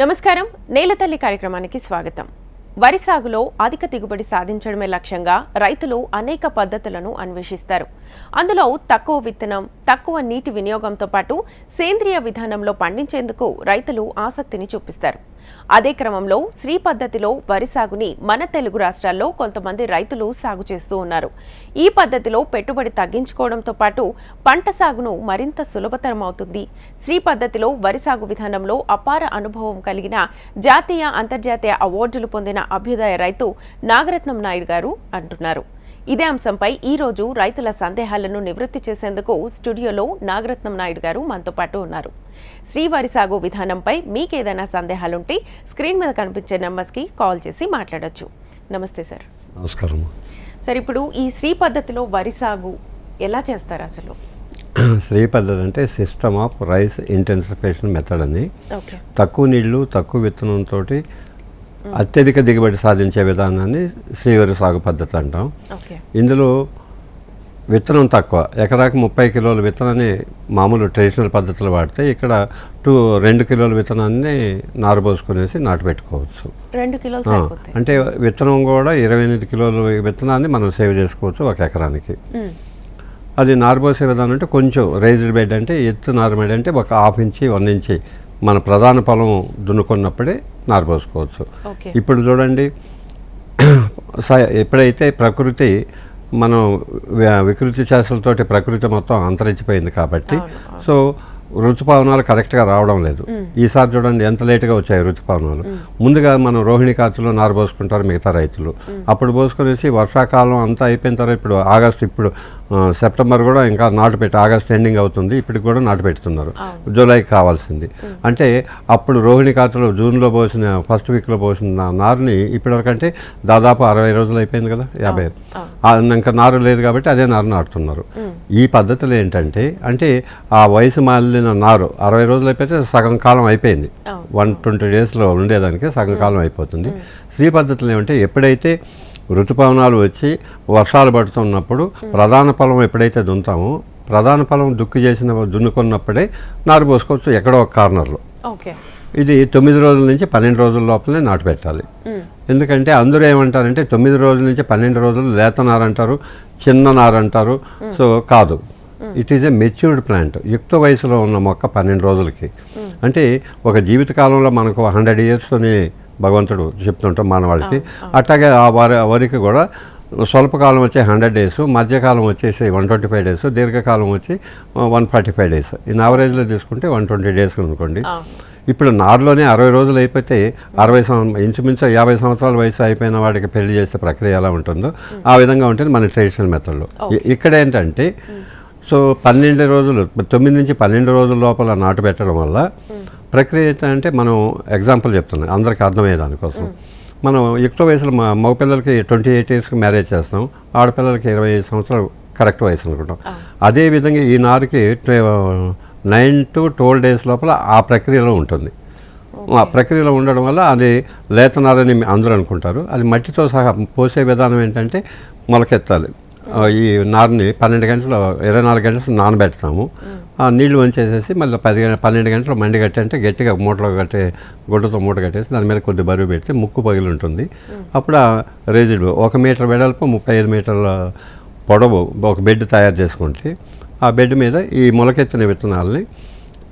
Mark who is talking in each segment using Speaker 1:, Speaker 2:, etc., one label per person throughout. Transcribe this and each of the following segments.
Speaker 1: నమస్కారం. నేలతల్లి కార్యక్రమానికి స్వాగతం. వరి సాగులో అధిక దిగుబడి సాధించడమే లక్ష్యంగా రైతులు అనేక పద్ధతులను అన్వేషిస్తారు. అందులో తక్కువ విత్తనం తక్కువ నీటి వినియోగంతో పాటు సేంద్రియ విధానంలో పండించేందుకు రైతులు ఆసక్తిని చూపిస్తారు. అదే క్రమంలో శ్రీ పద్ధతిలో వరి సాగుని మన తెలుగు రాష్ట్రాల్లో కొంతమంది రైతులు సాగు చేస్తూ ఉన్నారు. ఈ పద్ధతిలో పెట్టుబడి తగ్గించుకోవడంతో పాటు పంట సాగును మరింత సులభతరం అవుతుంది శ్రీ పద్ధతిలో వరి సాగు విధానంలో అపార అనుభవం కలిగిన జాతీయ అంతర్జాతీయ అవార్డులు పొందిన అభ్యుదయ రైతు నాగరత్నం నాయుడు గారు అంటున్నారు. ఇదే అంశంపై ఈ రోజు రైతుల సందేహాలను నివృత్తి చేసేందుకు స్టూడియోలో నాగరత్నం నాయుడు గారు మనతో పాటు ఉన్నారు. శ్రీవారి సాగు విధానంపై మీకేదైనా సందేహాలుంటే స్క్రీన్ మీద కనిపించే నెంబర్స్కి కాల్ చేసి మాట్లాడొచ్చు. నమస్తే సార్.
Speaker 2: నమస్కారం.
Speaker 1: సార్ ఇప్పుడు ఈ శ్రీ పద్ధతిలో వరి సాగు ఎలా చేస్తారు అసలు?
Speaker 2: శ్రీ పద్ధతి అంటే system of rice intensification method అని. తక్కువ నీళ్ళు తక్కువ విత్తనంతో అత్యధిక దిగుబడి సాధించే విధానాన్ని శ్రీవరి సాగు పద్ధతి అంటాం. ఇందులో విత్తనం తక్కువ. ఎకరాకి ముప్పై కిలోల విత్తనాన్ని మామూలు ట్రెడిషనల్ పద్ధతులు వాడితే ఇక్కడ టూ రెండు కిలోల విత్తనాన్ని నారు పోసుకునేసి నాటు పెట్టుకోవచ్చు.
Speaker 1: రెండు కిలోలు సరిపోతాయి.
Speaker 2: అంటే విత్తనం కూడా ఇరవై ఎనిమిది కిలోల విత్తనాన్ని మనం సేవ్ చేసుకోవచ్చు ఒక ఎకరానికి. అది నారు పోసే విధానం అంటే కొంచెం రైజ్డ్ బెడ్ అంటే ఎత్తు నారు బెడ్ అంటే ఒక హాఫ్ ఇంచి వన్ ఇంచి మన ప్రధాన పొలం దున్నుకున్నప్పుడే నారు పోసుకోవచ్చు
Speaker 1: ఓకే.
Speaker 2: ఇప్పుడు చూడండి ఎప్పుడైతే ప్రకృతి మనం వికృతి చేష్టలతోటి ప్రకృతి మొత్తం అంతరించిపోయింది కాబట్టి. సో ఋతుపవనాలు కరెక్ట్గా రావడం లేదు. ఈసారి చూడండి ఎంత లేటుగా వచ్చాయి ఋతుపవనాలు ముందుగా మనం రోహిణి కార్తెలో నారు పోసుకుంటారు మిగతా రైతులు. అప్పుడు పోసుకునేసి వర్షాకాలం అంతా అయిపోయిన తర్వాత ఇప్పుడు ఆగస్ట్ ఇప్పుడు సెప్టెంబర్ కూడా ఇంకా నాటు పెట్టి ఆగస్ట్ ఎండింగ్ అవుతుంది ఇప్పటికి కూడా నాటు పెడుతున్నారు. జూలైకి కావాల్సింది. అంటే అప్పుడు రోహిణి కార్తెలో జూన్లో పోసిన ఫస్ట్ వీక్లో పోసిన నారుని ఇప్పటివరకు అంటే దాదాపు అరవై రోజులు అయిపోయింది కదా యాభై. ఇంకా నారు లేదు కాబట్టి అదే నారు నాటుతున్నారు. ఈ పద్ధతులు ఏంటంటే అంటే ఆ వయసు మాలిన నారు అరవై రోజులు అయిపోతే సగం కాలం అయిపోయింది. వన్ ట్వంటీ డేస్లో ఉండేదానికి సగం కాలం అయిపోతుంది. స్త్రీ పద్ధతులు ఏమంటే ఎప్పుడైతే ఋతుపవనాలు వచ్చి వర్షాలు పడుతున్నప్పుడు ప్రధాన పొలం ఎప్పుడైతే దున్నుతామో ప్రధాన పొలం దుక్కు చేసిన దున్నుకున్నప్పుడే నారు పోసుకోవచ్చు ఎక్కడో ఒక కార్నర్లో. ఇది తొమ్మిది రోజుల నుంచి పన్నెండు రోజుల లోపలే నాటు పెట్టాలి. ఎందుకంటే అందరూ ఏమంటారంటే తొమ్మిది రోజుల నుంచి పన్నెండు రోజులు లేత నారు అంటారు చిన్న నారు అంటారు. సో కాదు. It is a matured plant యుక్త వయసులో ఉన్న మొక్క పన్నెండు రోజులకి. అంటే ఒక జీవితకాలంలో మనకు హండ్రెడ్ ఇయర్స్ అని భగవంతుడు చెప్తుంటాం మానవాళికి. అట్లాగే ఆ వరి వరికి కూడా స్వల్పకాలం వచ్చే హండ్రెడ్ డేస్ మధ్యకాలం వచ్చేసి వన్ ట్వంటీ ఫైవ్ డేస్ దీర్ఘకాలం వచ్చి one forty five days. In యావరేజ్లో తీసుకుంటే వన్ ట్వంటీ డేస్ అనుకోండి. ఇప్పుడు నారులోనే అరవై రోజులు అయిపోతే అరవై సంవత్సరం ఇంచుమించు యాభై సంవత్సరాల వయసు అయిపోయిన వాడికి పెళ్ళి చేసే ప్రక్రియ ఎలా ఉంటుందో ఆ విధంగా ఉంటుంది మన ట్రెడిషనల్ మెథడ్లో. ఇక్కడ ఏంటంటే సో పన్నెండు రోజులు తొమ్మిది నుంచి పన్నెండు రోజుల లోపల నాటు పెట్టడం వల్ల ప్రక్రియ ఏంటంటే మనం ఎగ్జాంపుల్ చెప్తున్నాం అందరికీ అర్థమయ్యే దానికోసం. మనం యుక్త వయసులో మా మగపిల్లలకి ట్వంటీ ఎయిట్ ఇయర్స్కి మ్యారేజ్ చేస్తాం ఆడపిల్లలకి ఇరవై ఐదు సంవత్సరాలు కరెక్ట్ వయసు అనుకుంటాం. అదేవిధంగా ఈ నారుకి నైన్ టు ట్వెల్వ్ డేస్ లోపల ఆ ప్రక్రియలో ఉంటుంది. ఆ ప్రక్రియలో ఉండడం వల్ల అది లేతనారని అందరూ అనుకుంటారు. అది మట్టితో సహా పోసే విధానం ఏంటంటే మొలకెత్తాలి. ఈ నారుని పన్నెండు గంటలు ఇరవై నాలుగు గంటలు నానబెడతాము. ఆ నీళ్ళు వంచేసేసి మళ్ళీ పది గంట పన్నెండు గంటలు మండి కట్టి అంటే గట్టిగా మూటలో కట్టే గుడ్డతో మూట కట్టేసి దాని మీద కొద్ది బరువు పెడితే ముక్కు పగిలి ఉంటుంది అప్పుడు ఆ రెజిడ్ ఒక మీటర్ వెడల్పు ముప్పై ఐదు మీటర్ల పొడవు ఒక బెడ్ తయారు చేసుకుంటే ఆ బెడ్ మీద ఈ మొలకెత్తిన విత్తనాలని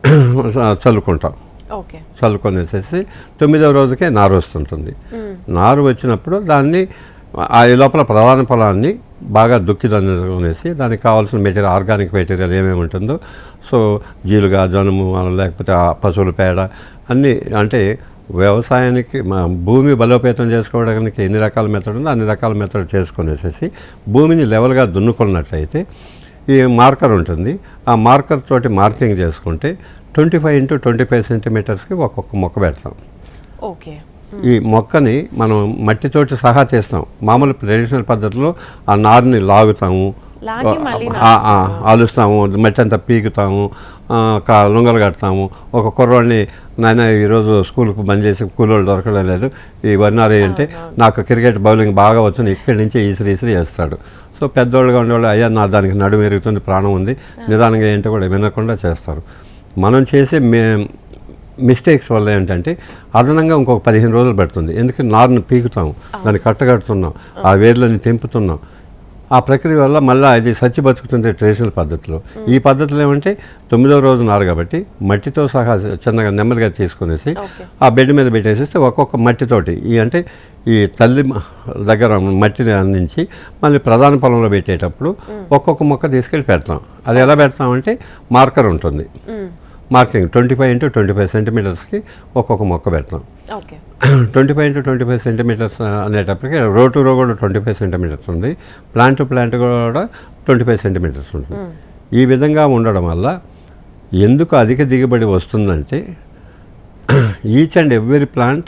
Speaker 2: చల్లుకుంటాం.
Speaker 1: ఓకే.
Speaker 2: చల్లుకొనేసేసి తొమ్మిదవ రోజుకే నారు వస్తుంటుంది. నారు వచ్చినప్పుడు దాన్ని ఆ లోపల ప్రధాన పొలాన్ని బాగా దుక్కి దన్నుకునేసి దానికి కావాల్సిన మెటీరియల్ ఆర్గానిక్ మెటీరియల్ ఏమేమి ఉంటుందో సో జీలుగా జనుము లేకపోతే పశువుల పేడ అన్నీ అంటే వ్యవసాయానికి మా భూమి బలోపేతం చేసుకోవడానికి ఎన్ని రకాల మెథడ్ ఉందో అన్ని రకాల మెథడ్ చేసుకునేసేసి భూమిని లెవెల్గా దున్నుకున్నట్లయితే ఈ మార్కర్ ఉంటుంది. ఆ మార్కర్ తోటి మార్కింగ్ చేసుకుంటే twenty five into twenty five సెంటీమీటర్స్కి ఒక్కొక్క మొక్క పెడతాం.
Speaker 1: ఓకే.
Speaker 2: ఈ మొక్కని మనం మట్టితోటి సహా చేస్తాం. మామూలు ట్రెడిషనల్ పద్ధతిలో ఆ నారుని లాగుతాము. ఆలుస్తాము. మట్టి అంతా పీకుతాము. లొంగలు కడతాము. ఒక కుర్రోడిని నాయన ఈరోజు స్కూల్కి బంద్ చేసి కూలోళ్ళు దొరకడం లేదు. ఈ వరినారు అంటే నాకు క్రికెట్ బౌలింగ్ బాగా వచ్చును ఇక్కడి నుంచి ఈసిరి ఈసిరి చేస్తాడు సో పెద్దోళ్ళుగా ఉండేవాళ్ళు అయ్యా నా దానికి నడుము ఎరుగుతుంది ప్రాణం ఉంది. నిదానంగా ఏంటో కూడా వినకుండా చేస్తారు. మనం చేసే మే మిస్టేక్స్ వల్ల ఏంటంటే అదనంగా ఇంకొక పదిహేను రోజులు పడుతుంది. ఎందుకంటే నారుని పీకుతాం దాన్ని కట్టగడుతున్నాం ఆ వేర్లని తెంపుతున్నాం. ఆ ప్రక్రియ వల్ల మళ్ళీ అది సచ్చి బతుకుతుంది ట్రెడిషనల్ పద్ధతిలో. ఈ పద్ధతిలో ఏమంటే తొమ్మిదవ రోజు నారు కాబట్టి మట్టితో సహా చిన్నగా నెమ్మదిగా తీసుకునేసి ఆ బెడ్ మీద పెట్టేసేస్తే ఒక్కొక్క మట్టితోటి ఈ అంటే ఈ తల్లి దగ్గర మట్టిని అందించి మళ్ళీ ప్రధాన పొలంలో పెట్టేటప్పుడు ఒక్కొక్క మొక్క తీసుకెళ్ళి పెడతాం. అది ఎలా పెడతామంటే మార్కర్ ఉంటుంది. Marking twenty five into twenty five సెంటీమీటర్స్కి ఒక్కొక్క మొక్క పెడతాం. Twenty five into twenty five centimeters అనేటప్పటికి రో టు రో కూడా ట్వంటీ ఫైవ్ సెంటీమీటర్స్ ఉంది. ప్లాంట్ టు ప్లాంట్ కూడా ట్వంటీ ఫైవ్ సెంటీమీటర్స్ ఉంటుంది. ఈ విధంగా ఉండడం వల్ల ఎందుకు అధిక దిగుబడి వస్తుందంటే ఈచ్ అండ్ ఎవ్రీ ప్లాంట్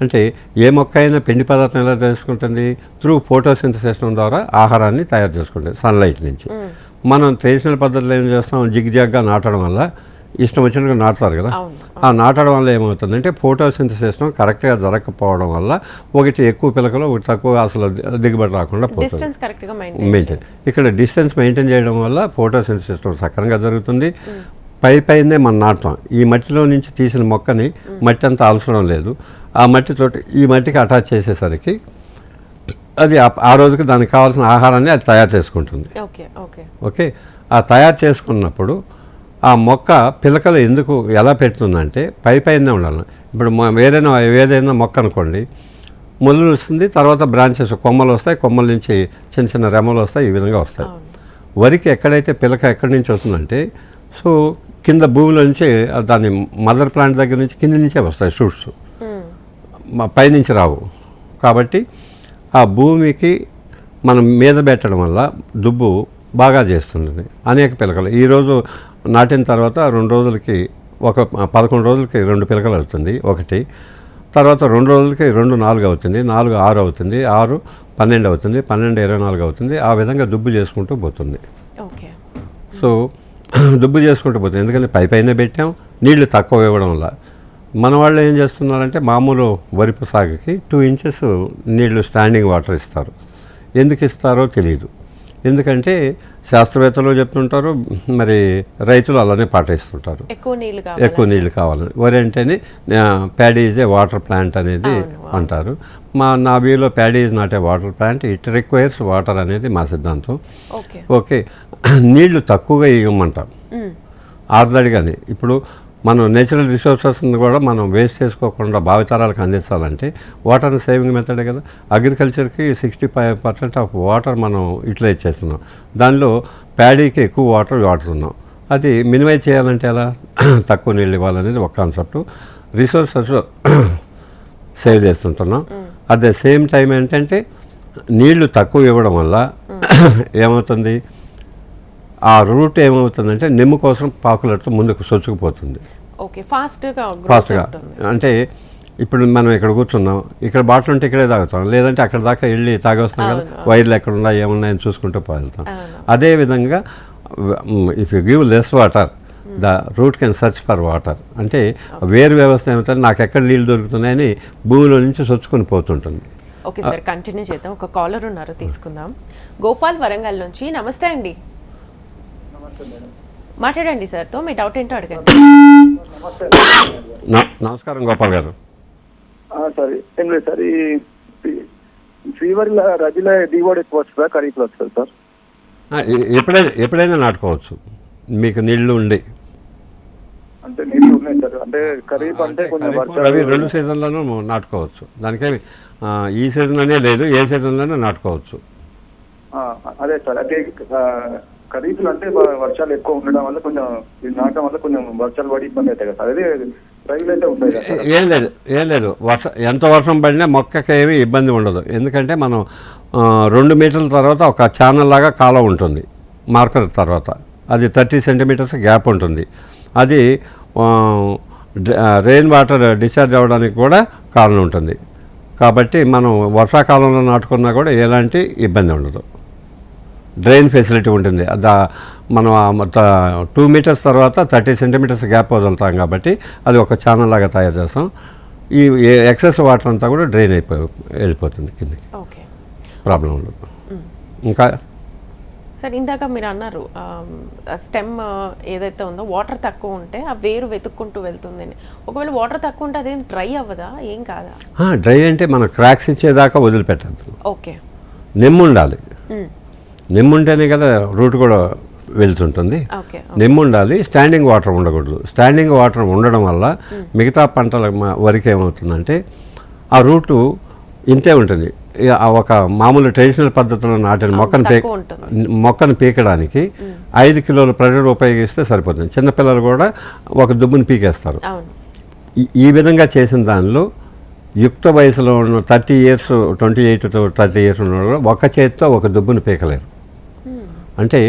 Speaker 2: అంటే ఏ మొక్క అయినా పిండి పదార్థం ఎలా చేసుకుంటుంది? త్రూ ఫోటోసింథసిస్ ద్వారా ఆహారాన్ని తయారు చేసుకుంటుంది. సన్లైట్ నుంచి. మనం ట్రెడిషనల్ పద్ధతిలో ఏం చేస్తాం? జిగ్ జాగ్గా నాటడం వల్ల ఇష్టం వచ్చినట్టుగా నాటుతారు కదా. ఆ నాటడం వల్ల ఏమవుతుందంటే ఫోటోసింథసిస్ కరెక్ట్గా జరగకపోవడం వల్ల ఒకటి ఎక్కువ పిలకలు ఒకటి తక్కువ అసలు దిగుబడి రాకుండా పోతుంది.
Speaker 1: మెయింటైన్
Speaker 2: ఇక్కడ డిస్టెన్స్ మెయింటైన్ చేయడం వల్ల ఫోటోసింథసిస్ సక్రమంగా జరుగుతుంది. పై పైనే మనం నాటుతాం. ఈ మట్టిలో నుంచి తీసిన మొక్కని మట్టి అంతా అవసరం లేదు. ఆ మట్టితోటి ఈ మట్టికి అటాచ్ చేసేసరికి అది ఆ- ఆ రోజుకి దానికి కావాల్సిన ఆహారాన్ని అది తయారు చేసుకుంటుంది.
Speaker 1: Okay okay.
Speaker 2: ఓకే? ఆ తయారు చేసుకున్నప్పుడు ఆ మొక్క పిలకలు ఎందుకు ఎలా పెడుతుందంటే పై పైనే ఉండాలి. ఇప్పుడు వేరైనా ఏదైనా మొక్క అనుకోండి మొదలు వస్తుంది తర్వాత బ్రాంచెస్ కొమ్మలు వస్తాయి కొమ్మల నుంచి చిన్న చిన్న రెమ్మలు వస్తాయి ఈ విధంగా వస్తాయి. వరికి ఎక్కడైతే పిలక ఎక్కడి నుంచి వస్తుందంటే సో కింద భూమిలో నుంచి దాని మదర్ ప్లాంట్ దగ్గర నుంచి కింద నుంచే వస్తాయి షూట్స్. పైనుంచి రావు. కాబట్టి ఆ భూమికి మనం మీద పెట్టడం వల్ల దుబ్బు బాగా చేస్తుంది అనేక పిలకలు. ఈరోజు నాటిన తర్వాత రెండు రోజులకి ఒక పదకొండు రోజులకి రెండు పిలకలు అవుతుంది ఒకటి. తర్వాత రెండు రోజులకి రెండు నాలుగు అవుతుంది నాలుగు ఆరు అవుతుంది ఆరు పన్నెండు అవుతుంది పన్నెండు ఇరవై నాలుగు అవుతుంది. ఆ విధంగా దుబ్బు చేసుకుంటూ పోతుంది.
Speaker 1: ఓకే.
Speaker 2: సో దుబ్బు చేసుకుంటూ పోతుంది. ఎందుకంటే పై పైన పెట్టాం నీళ్ళు తక్కువ ఇవ్వడం వల్ల. మన వాళ్ళు ఏం చేస్తున్నారంటే మామూలు వరిపు సాగుకి టూ ఇంచెస్ నీళ్ళు స్టాండింగ్ వాటర్ ఇస్తారు. ఎందుకు ఇస్తారో తెలియదు. ఎందుకంటే శాస్త్రవేత్తలు చెప్తుంటారు మరి రైతులు అలానే పాటిస్తుంటారు.
Speaker 1: ఎక్కువ నీళ్ళు
Speaker 2: ఎక్కువ నీళ్ళు కావాలని. వరి అంటేనే paddy is a water plant అనేది. అంటారు. మా నా వ్యూలో paddy is not a water plant it requires water అనేది మా సిద్ధాంతం.
Speaker 1: ఓకే.
Speaker 2: నీళ్ళు తక్కువగా ఇవ్వమంటాం. ఆర్దడిగానే. ఇప్పుడు మనం నేచురల్ రిసోర్సెస్ని కూడా మనం వేస్ట్ చేసుకోకుండా భావితరాలకు అందించాలంటే వాటర్ సేవింగ్ మెథడే కదా. అగ్రికల్చర్కి sixty five percent of water మనం యూటిలైజ్ చేస్తున్నాం. దానిలో ప్యాడీకి ఎక్కువ వాటర్ వాడుతున్నాం. అది మినిమైజ్ చేయాలంటే ఎలా? తక్కువ నీళ్ళు ఇవ్వాలనేది ఒక కాన్సెప్ట్. రిసోర్సెస్ సేవ్ చేస్తుంటున్నాం. అట్ ద సేమ్ టైం ఏంటంటే నీళ్ళు తక్కువ ఇవ్వడం వల్ల ఏమవుతుంది? ఆ రూట్ ఏమవుతుందంటే నిమ్ము కోసం పాకులతో ముందుకు సొచ్చుకుపోతుంది.
Speaker 1: ఓకే
Speaker 2: ఫాస్ట్గా
Speaker 1: ఉంటుంది.
Speaker 2: అంటే ఇప్పుడు మనం ఇక్కడ కూర్చున్నాం ఇక్కడ బాటిల్ ఉంటే ఇక్కడే తాగుతాం లేదంటే అక్కడ దాకా వెళ్ళి తాగొస్తాం కదా వైర్లు ఎక్కడ ఉన్నాయి ఏమున్నాయని చూసుకుంటూ పోతాం
Speaker 1: అవును.
Speaker 2: అదే విధంగా if you give less water the root can search for water అంటే వేరు వ్యవస్థ ఏమవుతుంది నాకు ఎక్కడ నీళ్ళు దొరుకుతున్నాయని భూమిలో నుంచి సొచ్చుకొని పోతుంటుంది.
Speaker 1: ఓకే సార్ కంటిన్యూ చేద్దాం. ఒక కాలర్ ఉన్నారు తీసుకుందాం. గోపాల్ వరంగల్ నుంచి నమస్తే అండి. మాట్లాడండి సార్తో మీ డౌట్ ఏంటో అడగండి.
Speaker 2: నమస్కారం గోపాల్ గారు.
Speaker 3: సార్. ఏం లేదు సార్. ఈ ఫీ- ఫీవర్ రబీలో దిగుబడి ఎక్కువ వస్తుందా? ఖరీఫ్లో వస్తుంది సార్?
Speaker 2: ఎప్పుడైనా ఎప్పుడైనా నాటుకోవచ్చు. మీకు నీళ్ళు ఉండి.
Speaker 3: అంటే నీళ్ళు ఉన్నాయి సార్. అంటే ఖరీఫ్ అంటే కొంచెం వర్షాలు
Speaker 2: రెండు సీజన్లను నాటుకోవచ్చు. దానికేమి ఆ, ఈ సీజన్ అనే లేదు ఏ సీజన్లోనే నాటుకోవచ్చు.
Speaker 3: అదే సార్. ఆ, ఖరీఫ్లో అంటే వర్షాలు ఎక్కువ ఉండడం వల్ల కొంచెం ఇది నాటడం వల్ల కొంచెం వర్షాలు పడి ఇబ్బంది అవుతాయి కదా అదే
Speaker 2: ఏం లేదు ఏం లేదు. వర్షం ఎంత వర్షం పడినా మొక్కకి ఏమీ ఇబ్బంది ఉండదు. ఎందుకంటే మనం రెండు మీటర్ల తర్వాత ఒక ఛానల్ లాగా కాలం ఉంటుంది. మార్కర్ తర్వాత. అది థర్టీ సెంటీమీటర్స్ గ్యాప్ ఉంటుంది. అది రెయిన్ వాటర్ డిశ్చార్జ్ అవ్వడానికి కూడా కారణం ఉంటుంది. కాబట్టి మనం వర్షాకాలంలో నాటుకున్నా కూడా ఎలాంటి ఇబ్బంది ఉండదు. డ్రైన్ ఫెసిలిటీ ఉంటుంది. దా మనం టూ మీటర్స్ తర్వాత థర్టీ సెంటీమీటర్స్ గ్యాప్ వదులుతాం కాబట్టి అది ఒక ఛానల్ లాగా తయారు చేస్తాం. ఈ ఎక్సెస్ వాటర్ అంతా కూడా డ్రైన్ అయిపోయి వెళ్ళిపోతుంది కిందకి.
Speaker 1: ఓకే.
Speaker 2: ప్రాబ్లం ఉండదు. ఇంకా
Speaker 1: సార్ ఇందాక మీరు అన్నారు స్టెమ్ ఏదైతే ఉందో వాటర్ తక్కువ ఉంటే ఆ వేరు వెతుక్కుంటూ వెళ్తుంది అని ఒకవేళ వాటర్ తక్కువ ఉంటే అదేం డ్రై అవ్వదా? ఏం కాదా?
Speaker 2: డ్రై అంటే మనం క్రాక్స్ ఇచ్చేదాకా వదిలిపెట్టద్దు.
Speaker 1: ఓకే.
Speaker 2: నిమ్ము ఉండాలి.
Speaker 1: మ్మ్.
Speaker 2: నిమ్ము ఉంటేనే కదా రూట్ కూడా వెళ్తుంటుంది. నిమ్ము ఉండాలి స్టాండింగ్ వాటర్ ఉండకూడదు. స్టాండింగ్ వాటర్ ఉండడం వల్ల మిగతా పంటల వరకు ఏమవుతుందంటే ఆ రూటు ఇంతే ఉంటుంది. ఒక మామూలు ట్రెడిషనల్ పద్ధతిలో నాటిన మొక్కను పీ
Speaker 1: తక్కువ ఉంటుంది.
Speaker 2: మొక్కను పీకడానికి ఐదు కిలోల ప్రెషర్ ఉపయోగిస్తే సరిపోతుంది. చిన్నపిల్లలు కూడా ఒక దుబ్బుని పీకేస్తారు. ఈ- విధంగా చేసిన దానిలో యుక్త వయసులో ఉన్న thirty years twenty eight to thirty years ఉన్న ఒక చేతితో ఒక దుబ్బుని పీకలేరు. అంటే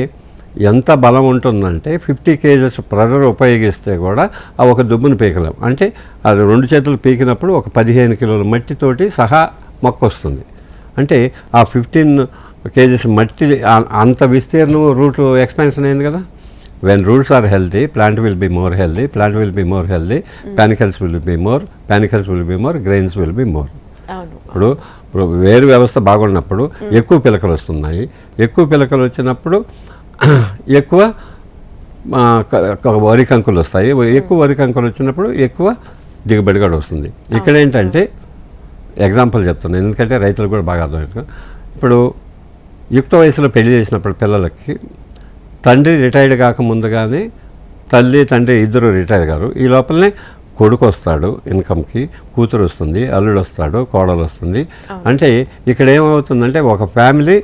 Speaker 2: ఎంత బలం ఉంటుందంటే ఫిఫ్టీ కేజెస్ ప్రెషర్ ఉపయోగిస్తే కూడా ఆ ఒక దుబ్బుని పీకలేం. అంటే అది రెండు చేతులు పీకినప్పుడు ఒక పదిహేను కిలోల మట్టితోటి సహా మొక్క వస్తుంది. అంటే ఆ ఫిఫ్టీన్ కేజెస్ మట్టి అంత విస్తీర్ణం రూట్ ఎక్స్పాన్షన్ అయింది కదా? When roots are healthy plant will be more healthy plant will be more healthy panicles will be more panicles will be more grains will be more ఇప్పుడు ఇప్పుడు వేరు వ్యవస్థ బాగున్నప్పుడు ఎక్కువ పిలకలు వస్తున్నాయి. ఎక్కువ పిలకలు వచ్చినప్పుడు ఎక్కువ వరి కంకులు వస్తాయి. ఎక్కువ వరి కంకులు వచ్చినప్పుడు ఎక్కువ దిగుబడి కూడా వస్తుంది. ఇక్కడ ఏంటంటే ఎగ్జాంపుల్ చెప్తున్నాను ఎందుకంటే రైతులు కూడా బాగా అర్థమవుతుంది ఇప్పుడు యుక్త వయసులో పెళ్ళి చేసినప్పుడు పిల్లలకి తండ్రి రిటైర్డ్ కాకముందుగానే తల్లి తండ్రి ఇద్దరు రిటైర్ గారు. ఈ లోపలనే కొడుకు వస్తాడు ఇన్కమ్కి కూతురు వస్తుంది అల్లుడు వస్తాడు కోడలు వస్తుంది అంటే ఇక్కడ ఏమవుతుందంటే ఒక ఫ్యామిలీ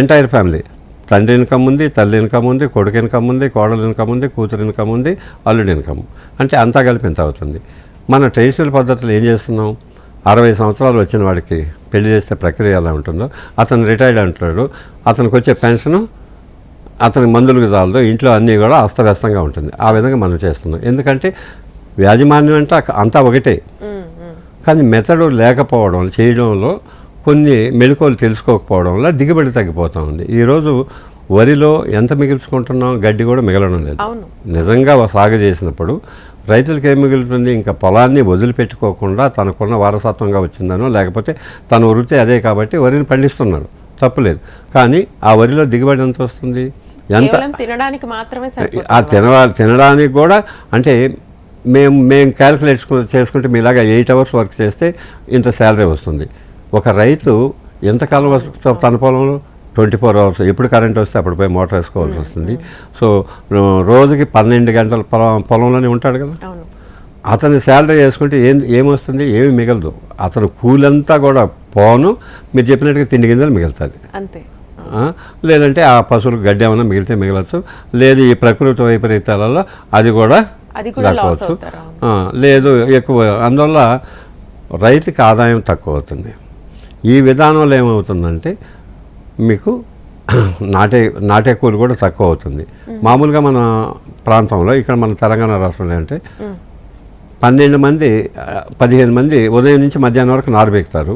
Speaker 2: ఎంటైర్ ఫ్యామిలీ. తండ్రి ఇన్కమ్ ఉంది తల్లి ఇన్కమ్ ఉంది కొడుకు ఇన్కమ్ ఉంది కోడలు ఇన్కమ్ ఉంది కూతురు ఇన్కమ్ ఉంది అల్లుడి ఇన్కమ్. అంటే అంతా కలిపి ఇంత అవుతుంది? మన ట్రెడిషనల్ పద్ధతిలో ఏం చేస్తున్నాం? అరవై సంవత్సరాలు వచ్చిన వాడికి పెళ్ళి చేస్తే ప్రక్రియ ఎలా ఉంటుందో అతను రిటైర్డ్ అంటాడు అతనికి వచ్చే పెన్షను అతని మందులకు చాలదు ఇంట్లో అన్నీ కూడా అస్తవ్యస్తంగా ఉంటుంది. ఆ విధంగా మనం చేస్తున్నాం. ఎందుకంటే యాజమాన్యం అంటే అంతా ఒకటే. కానీ మెథడ్ లేకపోవడం చేయడంలో కొన్ని మెళుకువలు తెలుసుకోకపోవడం వల్ల దిగుబడి తగ్గిపోతూ ఉంది. ఈరోజు వరిలో ఎంత మిగిల్చుకుంటున్నాం? గడ్డి కూడా మిగలడం లేదు. నిజంగా సాగు చేసినప్పుడు రైతులకి ఏం మిగులుతుంది? ఇంకా పొలాన్ని వదిలిపెట్టుకోకుండా తనకున్న వారసత్వంగా వచ్చిందనో లేకపోతే తన వృత్తి అదే కాబట్టి వరిని పండిస్తున్నాడు తప్పులేదు కానీ ఆ వరిలో దిగుబడి ఎంత వస్తుంది? ఎంత
Speaker 1: తినడానికి మాత్రమే
Speaker 2: ఆ తినడానికి కూడా అంటే మేము మేము క్యాలిక్యులేట్ చేసుకుంటే మీలాగా ఎయిట్ అవర్స్ వర్క్ చేస్తే ఇంత శాలరీ వస్తుంది. ఒక రైతు ఎంతకాలం వస్తుంది తన పొలంలో? ట్వంటీ ఫోర్ అవర్స్ ఎప్పుడు కరెంట్ వస్తే అప్పుడు పోయి మోటార్ వేసుకోవాల్సి వస్తుంది. సో రోజుకి పన్నెండు గంటల పొలం పొలంలోనే ఉంటాడు కదా? అతని శాలరీ చేసుకుంటే ఏం ఏమొస్తుంది ఏమి మిగలదు. అతను కూలంతా కూడా పోను. మీరు చెప్పినట్టుగా తిండి గింజలు మిగులుతుంది
Speaker 1: అంతే.
Speaker 2: లేదంటే ఆ పశువులకు గడ్డి ఏమైనా మిగిలితే మిగలచ్చు. లేదు ఈ ప్రకృతి వైపరీత్యాలలో అది కూడా
Speaker 1: అది కూడా లాస్
Speaker 2: లేదు ఎక్కువ. అందువల్ల రైతుకి ఆదాయం తక్కువ అవుతుంది ఈ విధానంలో ఏమవుతుందంటే మీకు నాటే నాటే కూలి కూడా తక్కువ అవుతుంది మామూలుగా మన ప్రాంతంలో ఇక్కడ మన తెలంగాణ రాష్ట్రంలో అంటే. పన్నెండు మంది పదిహేను మంది ఉదయం నుంచి మధ్యాహ్నం వరకు నారు పెడతారు.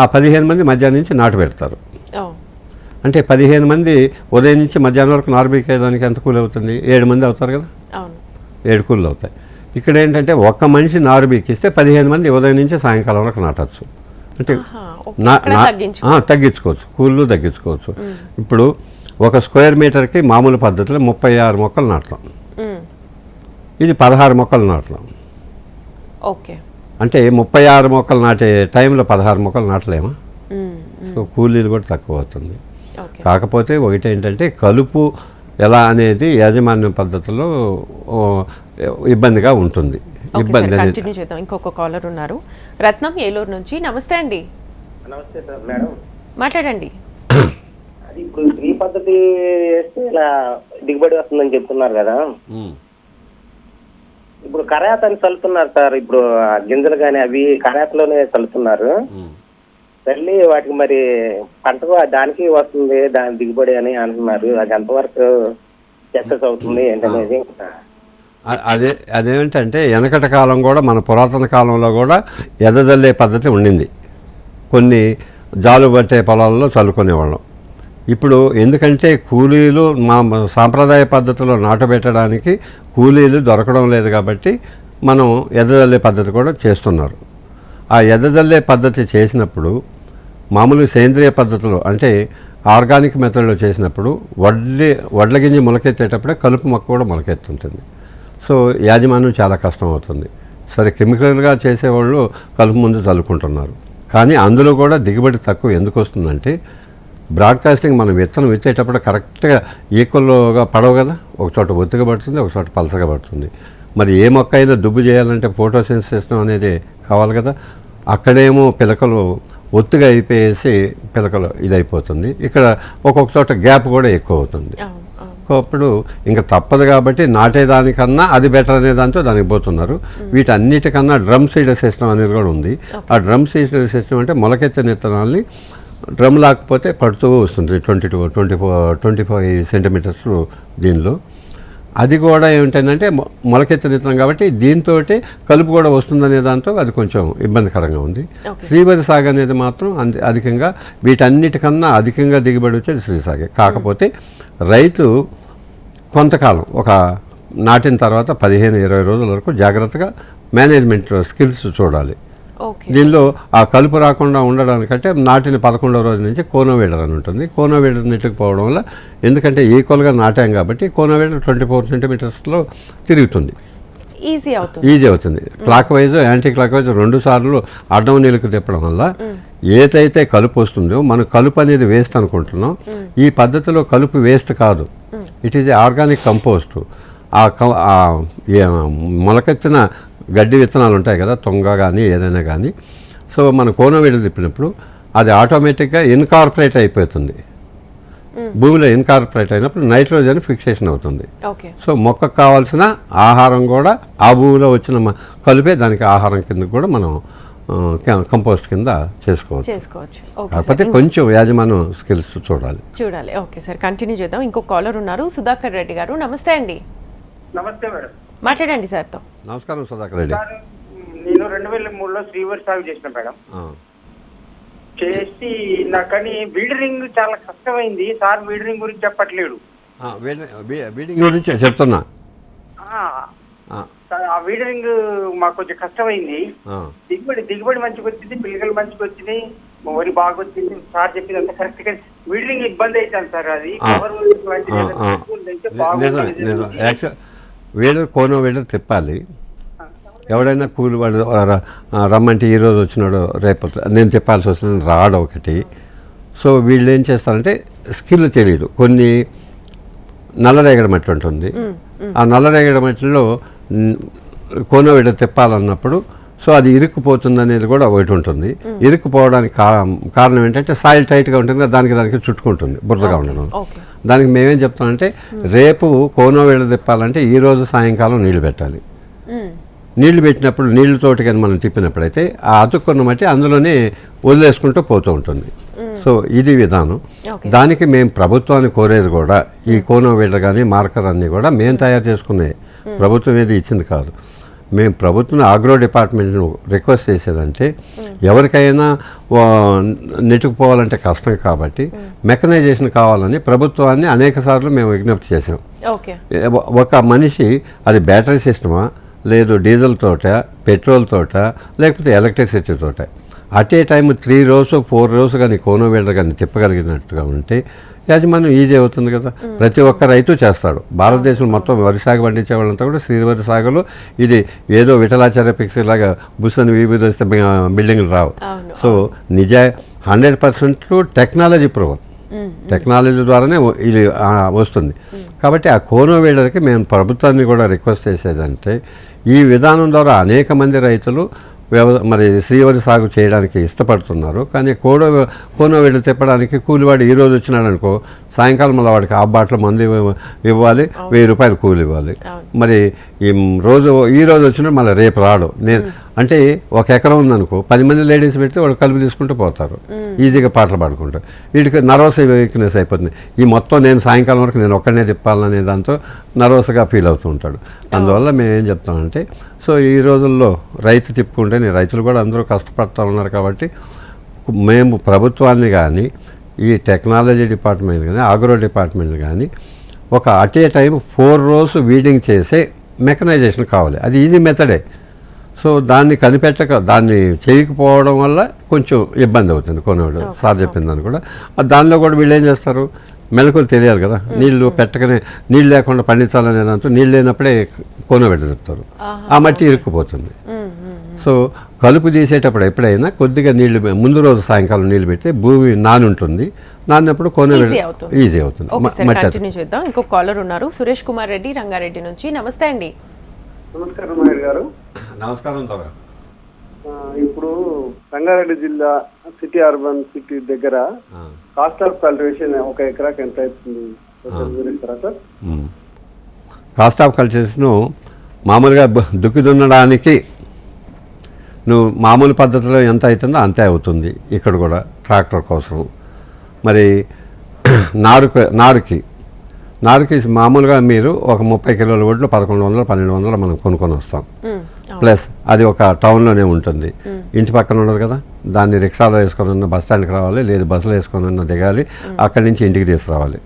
Speaker 2: ఆ పదిహేను మంది మధ్యాహ్నం నుంచి నాటు పెడతారు. అంటే పదిహేను మంది ఉదయం నుంచి మధ్యాహ్నం వరకు నారు పీకేయడానికి ఎంత కూలి అవుతుంది? ఏడు మంది అవుతారు కదా?
Speaker 1: అవును
Speaker 2: ఏడు కూలీలు అవుతాయి. ఇక్కడ ఏంటంటే ఒక్క మనిషి నారు బీకిస్తే పదిహేను మంది ఉదయం నుంచి సాయంకాలం వరకు నాటచ్చు. అంటే తగ్గించుకోవచ్చు. కూలీలు తగ్గించుకోవచ్చు. ఇప్పుడు ఒక స్క్వేర్ మీటర్కి మామూలు పద్ధతిలో ముప్పై ఆరు మొక్కలు నాటుతాం. ఇది పదహారు మొక్కలు నాటుతాం
Speaker 1: ఓకే.
Speaker 2: అంటే ముప్పై ఆరు మొక్కలు నాటే టైంలో పదహారు మొక్కలు నాటలేమా. సో కూలీలు కూడా తక్కువ అవుతుంది. కాకపోతే ఒకటి ఏంటంటే కలుపు ఎలా అనేది యాజమాన్య పద్ధతిలో ఓ, ఇబ్బందిగా ఉంటుంది. ఇబ్బంది
Speaker 1: కంటిన్యూ చేద్దాం. ఇంకొక కాలర్ ఉన్నారు. రత్నం ఏలూరు నుంచి. నమస్తే అండి.
Speaker 4: నమస్తే సార్ మేడం.
Speaker 1: మాట్లాడండి.
Speaker 4: అది ఇప్పుడు ఈ పద్ధతి వేస్తే ఇలా దిగుబడి వస్తుందని చెప్తున్నారు కదా. ఇప్పుడు కరాతని చల్లుతున్నారు సార్. ఇప్పుడు గింజలు కానీ అవి కరాతలోనే చల్లుతున్నారు. తల్లి వాటికి మరి పంటకు దానికి వస్తుంది దాని దిగుబడి అని అంటున్నారు. అది ఎంతవరకు సక్సెస్ అవుతుంది ఏంటనేది
Speaker 2: అదే అదేంటంటే వెనకటి కాలం కూడా మన పురాతన కాలంలో కూడా ఎదజల్లే పద్ధతి ఉండింది. కొన్ని జాలు పట్టే పొలాల్లో చల్లుకునేవాళ్ళం. ఇప్పుడు ఎందుకంటే కూలీలు మా సాంప్రదాయ పద్ధతిలో నాటబెట్టడానికి కూలీలు దొరకడం లేదు కాబట్టి మనం ఎదజల్లే పద్ధతి కూడా చేస్తున్నారు. ఆ ఎదజల్లే పద్ధతి చేసినప్పుడు మామూలు సేంద్రియ పద్ధతిలో అంటే ఆర్గానిక్ మెథడ్లో చేసినప్పుడు వడ్లే వడ్ల గింజ మొలకెత్తేటప్పుడే కలుపు మొక్క కూడా మొలకెత్తుంటుంది. సో యాజమాన్యం చాలా కష్టం అవుతుంది. సరే కెమికల్గా చేసేవాళ్ళు కలుపు ముందు చల్లుకుంటున్నారు. కానీ అందులో కూడా దిగుబడి తక్కువ ఎందుకు వస్తుందంటే బ్రాడ్కాస్టింగ్ మనం విత్తనం విత్తేటప్పుడు కరెక్ట్గా ఈక్వల్గా పడవు కదా. ఒక చోట ఒత్తుగా పడుతుంది ఒక చోట పలసగా పడుతుంది. మరి ఏ మొక్క అయినా దుబ్బు చేయాలంటే ఫోటోసెన్స్ సిస్టమ్ అనేది కావాలి కదా. అక్కడేమో పిలకలు ఒత్తుగా అయిపోయేసి పిలకలు ఇదైపోతుంది. ఇక్కడ ఒక్కొక్క చోట గ్యాప్ కూడా ఎక్కువ అవుతుంది అప్పుడు ఇంకా తప్పదు కాబట్టి నాటేదానికన్నా అది బెటర్ అనే దాంతో దానికి పోతున్నారు. వీటన్నిటికన్నా డ్రమ్ సీడ్ సిస్టమ్ అనేది కూడా ఉంది. ఆ డ్రమ్ సీడ్ సిస్టమ్ అంటే మొలకెత్తిన విత్తనాల్ని డ్రమ్ లాకపోతే పడుతూ వస్తుంది. Twenty two twenty four twenty five centimeters దీనిలో. అది కూడా ఏమిటంటే మొ- మొలకెత్తిన విత్తనం కాబట్టి దీంతో కలుపు కూడా వస్తుందనే దాంతో అది కొంచెం ఇబ్బందికరంగా ఉంది. శ్రీవరి సాగు అనేది మాత్రం అధికంగా వీటన్నిటికన్నా అధికంగా దిగుబడి వచ్చేది శ్రీ సాగే కాకపోతే రైతు కొంతకాలం ఒక నాటిన తర్వాత పదిహేను ఇరవై రోజుల వరకు జాగ్రత్తగా మేనేజ్మెంట్ స్కిల్స్ చూడాలి. దీనిలో ఆ కలుపు రాకుండా ఉండడానికంటే నాటిన పదకొండవ రోజు నుంచి కోనోవేడర్ అని ఉంటుంది. కోనోవేడర్ నెట్టుకుపోవడం వల్ల ఎందుకంటే ఈక్వల్గా నాటాం కాబట్టి కోనోవేడర్ ట్వంటీ ఫోర్ సెంటీమీటర్స్లో తిరుగుతుంది.
Speaker 1: ఈజీ అవుతుంది.
Speaker 2: ఈజీ అవుతుంది. Clockwise anticlockwise రెండు సార్లు అడ్డం నీళ్ళకు తిప్పడం వల్ల ఏదైతే కలుపు వస్తుందో మనం కలుపు అనేది వేస్ట్ అనుకుంటున్నాం. ఈ పద్ధతిలో కలుపు వేస్ట్ కాదు. ఇట్ ఈజ్ ఆర్గానిక్ కంపోస్ట్ ఆ మొలకెత్తిన గడ్డి విత్తనాలు ఉంటాయి కదా తొంగ కానీ ఏదైనా కానీ సో మన కోనవేడి తిప్పినప్పుడు అది ఆటోమేటిక్గా ఇన్కార్పొరేట్ అయిపోతుంది. భూమిలో ఇన్కార్పొరేట్ అయినప్పుడు నైట్రోజన్ ఫిక్సేషన్ అవుతుంది.
Speaker 1: ఓకే.
Speaker 2: సో మొక్కకు కావాల్సిన ఆహారం కూడా ఆ భూమిలో వచ్చిన మ- కలిపే దానికి ఆహారం కింద కూడా మనం కంపోస్ట్ కింద చేసుకోవచ్చు.
Speaker 1: చేసుకోవచ్చు. ఓకే
Speaker 2: కాకపోతే కొంచెం యాజమాన్యం స్కిల్స్ చూడాలి.
Speaker 1: చూడాలి. Okay sir. కంటిన్యూ చేద్దాం. ఇంకో కాలర్ ఉన్నారు సుధాకర్ రెడ్డి గారు. నమస్తే అండి.
Speaker 5: నమస్తే మేడం.
Speaker 1: మాట్లాడండి సార్తో
Speaker 2: నమస్కారం సుధాకర్ రెడ్డి.
Speaker 5: నేను రెండు వేల మూడులో శ్రీవరి సాగు చేసిన మేడం.
Speaker 2: ఆ,
Speaker 5: చేసి నాకని వీడరింగ్ చాలా కష్టమైంది. సార్ వీడరింగ్ గురించి చెప్పట్లేడు
Speaker 2: వీడింగ్ గురించి చెప్తున్నా.
Speaker 5: ఆ,
Speaker 2: ఆ,
Speaker 5: సార్, ఆ వీడరింగ్ మాకు కొంచెం కష్టమైంది. దిగుబడి దిగుబడి మంచిగా వచ్చింది పిల్లకలు మంచిగా వచ్చినాయి. వరి బాగా వచ్చింది. సార్ చెప్పింది అంత కరెక్ట్గా వీడరింగ్ ఇబ్బంది అవుతాను సార్ అది. కవర్
Speaker 2: వేడర్ కోనో వేడర్ తిప్పాలి. ఎవడైనా కూలి వాడు రమ్మంటే ఈరోజు వచ్చినాడు రేపు నేను తిప్పాల్సి వస్తుంది రాడు ఒకటి. సో వీళ్ళు ఏం చేస్తారంటే స్కిల్ తెలియదు. కొన్ని నల్లరేగడి మట్టి ఉంటుంది. ఆ నల్లరేగడి మట్టిలో కోనో వేడ తిప్పాలన్నప్పుడు సో అది ఇరుక్కుపోతుంది అనేది కూడా ఒకటి ఉంటుంది. ఇరుక్కుపోవడానికి కారణం ఏంటంటే సాయిల్ టైట్గా ఉంటుంది కదా, దానికి దానికి చుట్టుకుంటుంది బురదగా ఉండడం. దానికి మేమేం చెప్తామంటే రేపు కోనో వేడ తిప్పాలంటే ఈ రోజు సాయంకాలం నీళ్ళు పెట్టాలి. నీళ్ళు పెట్టినప్పుడు నీళ్ళతోటి కానీ మనం తిప్పినప్పుడైతే ఆ అతుక్కున్న మట్టి అందులోనే వదిలేసుకుంటూ పోతూ ఉంటుంది. సో ఇది విధానం. దానికి మేము ప్రభుత్వాన్ని కోరేది కూడా ఈ కోనో వీళ్ళ కానీ మార్కర్ అన్నీ కూడా మేము తయారు చేసుకునే ప్రభుత్వం ఏది ఇచ్చింది కాదు. మేము ప్రభుత్వం ఆగ్రో డిపార్ట్మెంట్ను రిక్వెస్ట్ చేసేదంటే ఎవరికైనా నెట్టుకుపోవాలంటే కష్టం కాబట్టి మెకనైజేషన్ కావాలని ప్రభుత్వాన్ని అనేక సార్లు మేము విజ్ఞప్తి చేసాం ఒక మనిషి అది బ్యాటరీ సిస్టమా లేదు డీజిల్ తోట పెట్రోల్ తోట లేకపోతే ఎలక్ట్రిసిటీ తోట. At a time three rows four rows కానీ కోనో వీళ్ళ కానీ తిప్పగలిగినట్టుగా ఉంటే యాజమాన్యం ఈజీ అవుతుంది కదా. ప్రతి ఒక్క రైతు చేస్తాడు. భారతదేశం మొత్తం వరి సాగు పండించే వాళ్ళంతా కూడా శ్రీవరి సాగులో ఇది ఏదో విఠలాచార్య పిక్చర్ లాగా బుస్సని వీబుది వస్తే బిల్డింగ్లు రావు. సో నిజ hundred percent technology approval. Technology ద్వారానే ఇది వస్తుంది. కాబట్టి ఆ కోనో వేడర్కి మేము ప్రభుత్వాన్ని కూడా రిక్వెస్ట్ చేసేదంటే ఈ విధానం ద్వారా అనేక మంది రైతులు వ్యవ మరి శ్రీవరి సాగు చేయడానికి ఇష్టపడుతున్నారు. కానీ కోడో కోనో వేడ తిప్పడానికి కూలివాడు ఈ రోజు వచ్చినాడు అనుకో సాయంకాలం మళ్ళీ వాడికి ఆ బాటల మందు ఇవ్వ- ఇవ్వాలి వెయ్యి రూపాయలు కూలి ఇవ్వాలి. మరి ఈ రోజు ఈ రోజు వచ్చినా మళ్ళీ రేపు రాడు. నేను అంటే ఒక ఎకరం ఉందనుకో పది మంది లేడీస్ పెడితే వాడు కలుపు తీసుకుంటూ పోతారు. ఈజీగా పాటలు పాడుకుంటారు వీడికి నర్వస్ వీక్నెస్ అయిపోతుంది. ఈ మొత్తం నేను సాయంకాలం వరకు నేను ఒక్కడనే తిప్పాలనే దాంతో నర్వస్గా ఫీల్ అవుతూ ఉంటాడు. అందువల్ల మేము ఏం చెప్తామంటే సో ఈ రోజుల్లో రైతు తిప్పుకుంటే నేను రైతులు కూడా అందరూ కష్టపడతా ఉన్నారు కాబట్టి మేము ప్రభుత్వాన్ని కానీ ఈ టెక్నాలజీ డిపార్ట్మెంట్ కానీ ఆగ్రో డిపార్ట్మెంట్ కానీ ఒక at a time four rows weeding చేసే మెకనైజేషన్ కావాలి. అది ఈజీ మెథడే. సో దాన్ని కనిపెట్టక దాన్ని చేయకపోవడం వల్ల కొంచెం ఇబ్బంది అవుతుంది కొనేవాడు సార్ చెప్పిందని కూడా. దానిలో కూడా వీళ్ళు ఏం చేస్తారు? మెలకులు తెలియాలి కదా. నీళ్ళు పెట్టకనే నీళ్ళు లేకుండా పండించాలనే దాంతో నీళ్ళు లేనప్పుడే కొనబెట్టి చెప్తారు. ఆ మట్టి ఇరుక్కుపోతుంది.
Speaker 1: మ్మ్, మ్మ్.
Speaker 2: సో కలుపు తీసేటప్పుడు ఎప్పుడైనా కొద్దిగా నీళ్ళు ముందు రోజు సాయంకాలం నీళ్ళు పెడితే భూమి నాని ఉంటుంది నానినప్పుడు కొన. ఈజీ అవుతుంది.
Speaker 1: కంటిన్యూ చేద్దాం. ఇంకో కాలర్ ఉన్నారు. సురేష్ కుమార్ రెడ్డి రంగారెడ్డి నుంచి. నమస్తే అండి.
Speaker 6: నమస్కారం గారు.
Speaker 2: నమస్కారం
Speaker 6: ఇప్పుడు రంగారెడ్డి జిల్లా సిటీ అర్బన్ సిటీ దగ్గర కాస్ట్ ఆఫ్ కల్టివేషన్ ఒక ఎకరాకి ఎంత అవుతుంది? కొంచెం వివరిస్తారా సార్?
Speaker 2: కాస్ట్ ఆఫ్ కల్చర్స్ను మామూలుగా దుక్కి దున్నడానికి నువ్వు మామూలు పద్ధతిలో ఎంత అవుతుందో అంతే అవుతుంది ఇక్కడ కూడా ట్రాక్టర్ కోసం. మరి నారుకు నారుకి. నారుకి మామూలుగా మీరు ఒక ముప్పై కిలోల వడ్లు పదకొండు వందలు పన్నెండు వందలు మనం కొనుక్కొని వస్తాం. ప్లస్ అది ఒక టౌన్లోనే ఉంటుంది. ఇంటి పక్కన ఉండదు కదా? దాన్ని రిక్షాలో వేసుకొని బస్ స్టాండ్కి రావాలి లేదు బస్సులో వేసుకొని దిగాలి అక్కడి నుంచి ఇంటికి తీసుకురావాలి.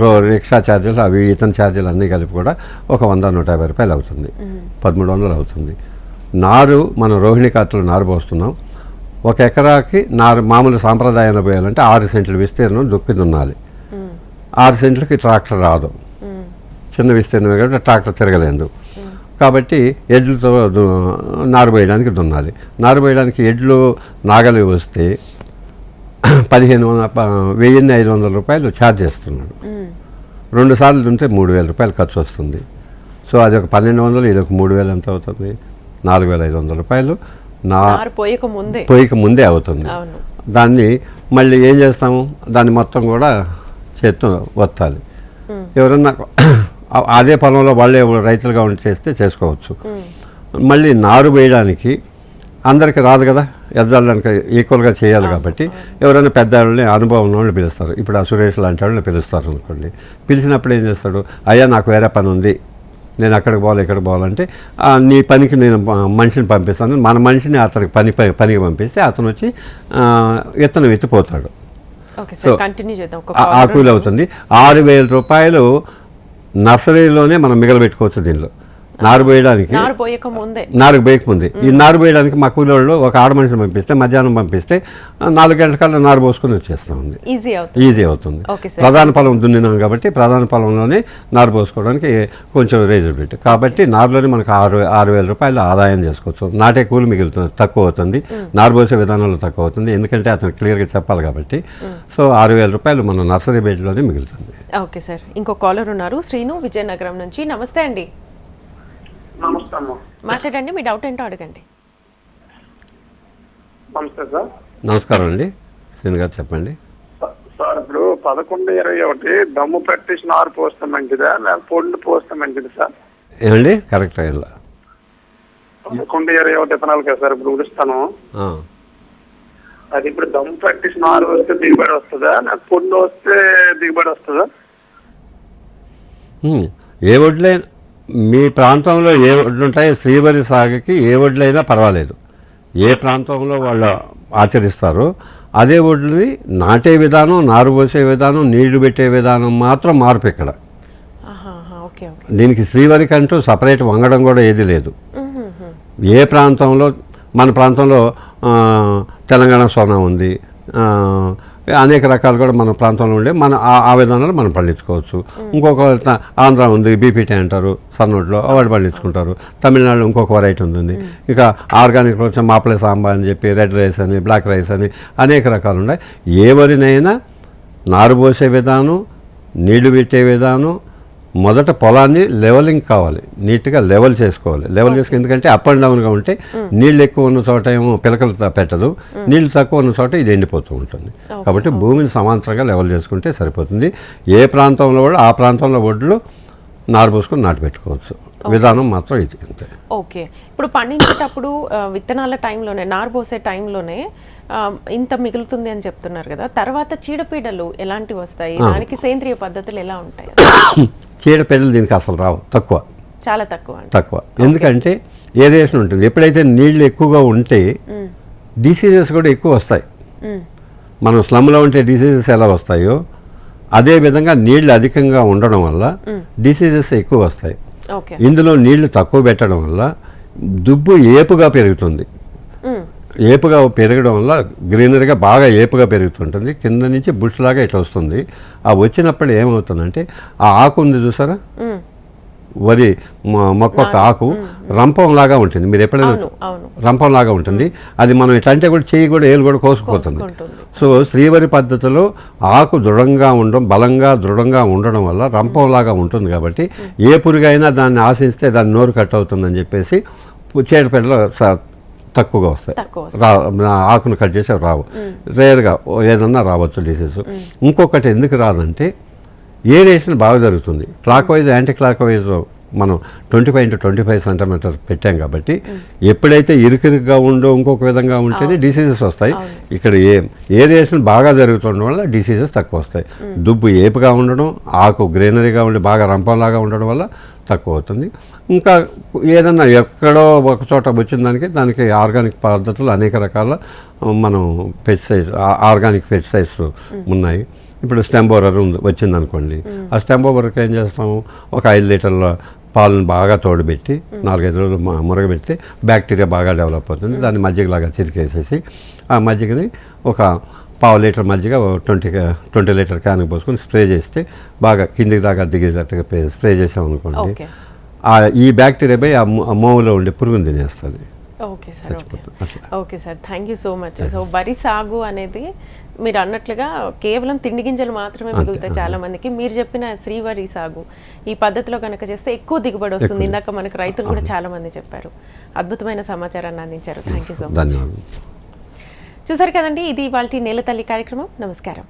Speaker 2: రో రిక్షా ఛార్జీలు అవి ఇతని ఛార్జీలు అన్నీ కలిపి కూడా ఒక వంద నూట యాభై రూపాయలు అవుతుంది. పదమూడు వందలు అవుతుంది. నారు మనం రోహిణి కార్తులు నారు పోస్తున్నాం. ఒక ఎకరాకి నారు మామూలు సాంప్రదాయంలో పోయాలంటే ఆరు సెంట్ల విస్తీర్ణం దుక్కి దున్నాలి. ఆరు సెంట్లకి ట్రాక్టర్ రాదు. చిన్న విస్తీర్ణమే కాబట్టి ట్రాక్టర్ తిరగలేదు. కాబట్టి ఎడ్లతో దు- నారు వేయడానికి దున్నాలి. నారు వేయడానికి ఎడ్లు నాగలి వస్తే పదిహేను వెయ్యిన్ని ఐదు వందల రూపాయలు ఛార్జ్ చేస్తున్నాడు. రెండు సార్లు దున్నితే మూడు వేల రూపాయలు ఖర్చు వస్తుంది. సో అది ఒక పన్నెండు వందలు ఇది ఒక మూడు వేలు ఎంత అవుతుంది? నాలుగు వేల ఐదు వందల రూపాయలు. నా
Speaker 1: పోయక ముందే.
Speaker 2: పొయ్యికి ముందే అవుతుంది. దాన్ని మళ్ళీ ఏం చేస్తాము? దాన్ని మొత్తం కూడా చేత్తో వత్తాలి. ఎవరన్నా అదే పొలంలో వాళ్ళే రైతులుగా ఉండి చేస్తే చేసుకోవచ్చు. మళ్ళీ నారు వేయడానికి అందరికీ రాదు కదా ఎద్దళ్ళకి ఈక్వల్గా చేయాలి కాబట్టి ఎవరైనా పెద్ద వాళ్ళని అనుభవం ఉన్న వాళ్ళని పిలుస్తారు. ఇప్పుడు ఆ సురేష్ లాంటి వాళ్ళని పిలుస్తారు అనుకోండి. పిలిచినప్పుడు ఏం చేస్తాడు? అయ్యా నాకు వేరే పని ఉంది. నేను అక్కడికి పోవాలి ఇక్కడికి పోవాలంటే "ఆ, నీ పనికి నేను మనిషిని పంపిస్తాను. మన మనిషిని అతనికి పని పనికి పంపిస్తే అతను వచ్చి విత్తనం ఎత్తిపోతాడు. సో ఆ- కూలి. అవుతుంది. ఆరు వేల రూపాయలు నర్సరీలోనే మనం మిగలబెట్టుకోవచ్చు దీనిలో. నారు పోయడానికి
Speaker 1: నారు పోయక ముందే
Speaker 2: నారుకు బేయకముంది ఈ నారు పోయడానికి మా కూలోళ్ళు ఒక ఆడ మనిషిని పంపిస్తే మధ్యాహ్నం పంపిస్తే నాలుగు గంటల కల్లా నారు పోసుకొని వచ్చేస్తూ ఉంది.
Speaker 1: ఈజీ అవుతుంది.
Speaker 2: ప్రధాన పొలం దున్నినాం కాబట్టి ప్రధాన పొలంలోనే నారు పోసుకోవడానికి కొంచెం రేజబిలిటీ కాబట్టి నారులోనే మనకు ఆరు ఆరు వేల రూపాయలు ఆదాయం చేసుకోవచ్చు. నాటే కూలి మిగులుతుంది తక్కువ అవుతుంది. నారు పోసే విధానంలో తక్కువ అవుతుంది. ఎందుకంటే అతను క్లియర్గా చెప్పాలి కాబట్టి. సో ఆరు వేల రూపాయలు మన నర్సరీ బెడ్లోనే మిగులుతుంది.
Speaker 1: Okay sir. ఇంకో కాలర్ ఉన్నారు. శ్రీను విజయనగరం నుంచి. నమస్తే అండి.
Speaker 6: నమస్తే అమ్మ.
Speaker 1: మాట్లాడండి. మీ డౌట్ ఏంటో అడగండి.
Speaker 6: నమస్తే సార్.
Speaker 2: నమస్కారం అండి. శ్రీను గారు చెప్పండి.
Speaker 6: సార్ ఇప్పుడు పదకొండు ఇరవై ఒకటి దమ్ము ప్రాక్టీస్ నారు పోస్తే మంచిదా? లేక పొండు పోస్తే మంచిది సార్?
Speaker 2: ఏమండి? కరెక్ట్ అయ్యేలా
Speaker 6: పదకొండు ఇరవై ఒకటి విత్తనాలు కదా సార్ ఇప్పుడు ఉడుస్తాను. అది ఇప్పుడు దమ్ము ప్రాక్టీస్ నారు వస్తే దిగుబడి వస్తుందా? లేక పొండు వస్తే దిగుబడి వస్తుందా?
Speaker 2: ఏ వడ్లే మీ ప్రాంతంలో ఏ వడ్లు ఉంటాయో శ్రీవరి సాగుకి ఏ వడ్లైనా పర్వాలేదు. ఏ ప్రాంతంలో వాళ్ళు ఆచరిస్తారో అదే వడ్లని నాటే విధానం నారు పోసే విధానం నీళ్ళు పెట్టే విధానం మాత్రం మార్పు ఇక్కడ. దీనికి శ్రీవరికి అంటూ సపరేట్ వంగడం కూడా ఏది లేదు. ఏ ప్రాంతంలో మన ప్రాంతంలో తెలంగాణ సోనా ఉంది అనేక రకాలు కూడా మన ప్రాంతంలో ఉండే మన ఆ- విధానాలు మనం పండించుకోవచ్చు. ఇంకొక ఆంధ్ర ఉంది బీపీటీ అంటారు సన్నోట్లో వాడు పండించుకుంటారు. తమిళనాడులో ఇంకొక వెరైటీ ఉంటుంది ఇక ఆర్గానిక్ వచ్చి మాపలే సాంబా అని చెప్పి రెడ్ రైస్ అని బ్లాక్ రైస్ అని అనేక రకాలు ఉన్నాయి. ఏ వరినైనా నారు పోసే విధానం నీళ్ళు పెట్టే విధానం మొదట పొలాన్ని లెవెలింగ్ కావాలి నీట్గా లెవెల్ చేసుకోవాలి. లెవెల్ చేసుకుని ఎందుకంటే అప్ అండ్ డౌన్గా ఉంటే నీళ్ళు ఎక్కువ ఉన్న చోట ఏమో పిలకలు పెట్టదు. నీళ్ళు తక్కువ ఉన్న చోట ఇది ఎండిపోతూ ఉంటుంది. కాబట్టి భూమిని సమాంతరంగా లెవెల్ చేసుకుంటే సరిపోతుంది. ఏ ప్రాంతంలో కూడా ఆ ప్రాంతంలో ఒడ్లు నారు పోసుకొని నాటు పెట్టుకోవచ్చు. విధానం మాత్రం ఇది అంతే.
Speaker 1: ఓకే ఇప్పుడు పండించేటప్పుడు విత్తనాల టైంలోనే నారు పోసే టైంలోనే ఇంత మిగులుతుంది అని చెప్తున్నారు కదా. తర్వాత చీడపీడలు ఎలాంటివి వస్తాయి? దానికి సేంద్రియ పద్ధతులు ఎలా ఉంటాయి?
Speaker 2: చీడపీడలు దీనికి అసలు రావు. తక్కువ.
Speaker 1: చాలా తక్కువ
Speaker 2: తక్కువ. ఎందుకంటే ఏరియేషన్ ఉంటుంది. ఎప్పుడైతే నీళ్ళు ఎక్కువగా ఉంటే డిసీజెస్ కూడా ఎక్కువ వస్తాయి. మనం స్లమ్లో ఉంటే డిసీజెస్ ఎలా వస్తాయో అదే విధంగా నీళ్ళు అధికంగా ఉండడం వల్ల డిసీజెస్ ఎక్కువ వస్తాయి. ఇందులో నీళ్ళు తక్కువ పెట్టడం వల్ల దుబ్బు ఏపుగా పెరుగుతుంది. ఏపుగా పెరగడం వల్ల గ్రీనరీగా బాగా ఏపుగా పెరుగుతుంటుంది. కింద నుంచి బుష్ లాగా ఇట్లా వస్తుంది. ఆ వచ్చినప్పుడు ఏమవుతుందంటే ఆ ఆకు ఉంది చూసారా? వరి మొక్క ఒక ఆకు రంపం లాగా ఉంటుంది. మీరు ఎప్పుడైనా
Speaker 1: అవును అవును.
Speaker 2: రంపం లాగా ఉంటుంది అది మనం ఇట్లా అంటే కూడా చెయ్యి కూడా ఏలు కూడా కోసుకుపోతుంది. సో శ్రీవరి పద్ధతిలో ఆకు దృఢంగా ఉండడం బలంగా దృఢంగా ఉండడం వల్ల రంపంలాగా ఉంటుంది కాబట్టి ఏ పురుగైనా దాన్ని ఆశిస్తే దాని నోరు కట్ అవుతుందని చెప్పేసి చీడపీడలు స- తక్కువగా వస్తాయి. రా ఆకును కట్ చేసి రావు. రేర్గా ఏదన్నా రావచ్చు డిసీజ్. ఇంకొకటి ఎందుకు రాదంటే ఏరియేషన్ బాగా జరుగుతుంది? Clockwise anticlockwise మనం twenty five into twenty five centimetre పెట్టాం కాబట్టి ఎప్పుడైతే ఇరుకిరుగ్గా ఉండో ఇంకొక విధంగా ఉంటేనే డిసీజెస్ వస్తాయి. ఇక్కడ ఏ ఏరియేషన్ బాగా జరుగుతుండడం వల్ల డిసీజెస్ తక్కువ వస్తాయి. దుబ్బు ఏపుగా ఉండడం ఆకు గ్రీనరీగా ఉండి బాగా రంపంలాగా ఉండడం వల్ల తక్కువ అవుతుంది. ఇంకా ఏదన్నా ఎక్కడో ఒక చోట వచ్చిన దానికి దానికి ఆర్గానిక్ పద్ధతులు అనేక రకాల మనం పెస్టిసైడ్స్ ఆర్గానిక్ పెస్టిసైడ్స్ ఉన్నాయి. ఇప్పుడు స్టెంబోరర్ ఉంది వచ్చింది అనుకోండి ఆ స్టెంబోరర్కి ఏం చేస్తాము? ఒక ఐదు లీటర్ల పాలను బాగా తోడుపెట్టి నాలుగైదు రోజులు మ- మురగబెడితే బ్యాక్టీరియా బాగా డెవలప్ అవుతుంది. దాన్ని మజ్జిగలాగా చిరికేసేసి ఆ మజ్జిగని ఒక పావు లీటర్ మజ్జిగ ట్వంటీ ట్వంటీ లీటర్ క్యాన్కి పోసుకొని స్ప్రే చేస్తే బాగా కిందికి దాకా దిగేటట్టుగా స్ప్రే చేసాం అనుకోండి
Speaker 1: ఓకే.
Speaker 2: ఆ ఈ బ్యాక్టీరియా పోయి ఆ మోవులో ఉండే పురుగుని తినేస్తుంది.
Speaker 1: Okay sir okay. Okay sir thank you so much. So వరి సాగు అనేది మీరు అన్నట్లుగా కేవలం తిండి గింజలు మాత్రమే మిగులుతాయి చాలా మందికి. మీరు చెప్పిన శ్రీవరి సాగు ఈ పద్ధతిలో కనుక చేస్తే ఎక్కువ దిగుబడి వస్తుంది. ఇందాక మనకు రైతులు కూడా చాలా మంది చెప్పారు. అద్భుతమైన సమాచారాన్ని అందించారు. Thank you so much. చూసారు కదండి ఇది వాళ్ళ నేల తల్లి కార్యక్రమం. నమస్కారం.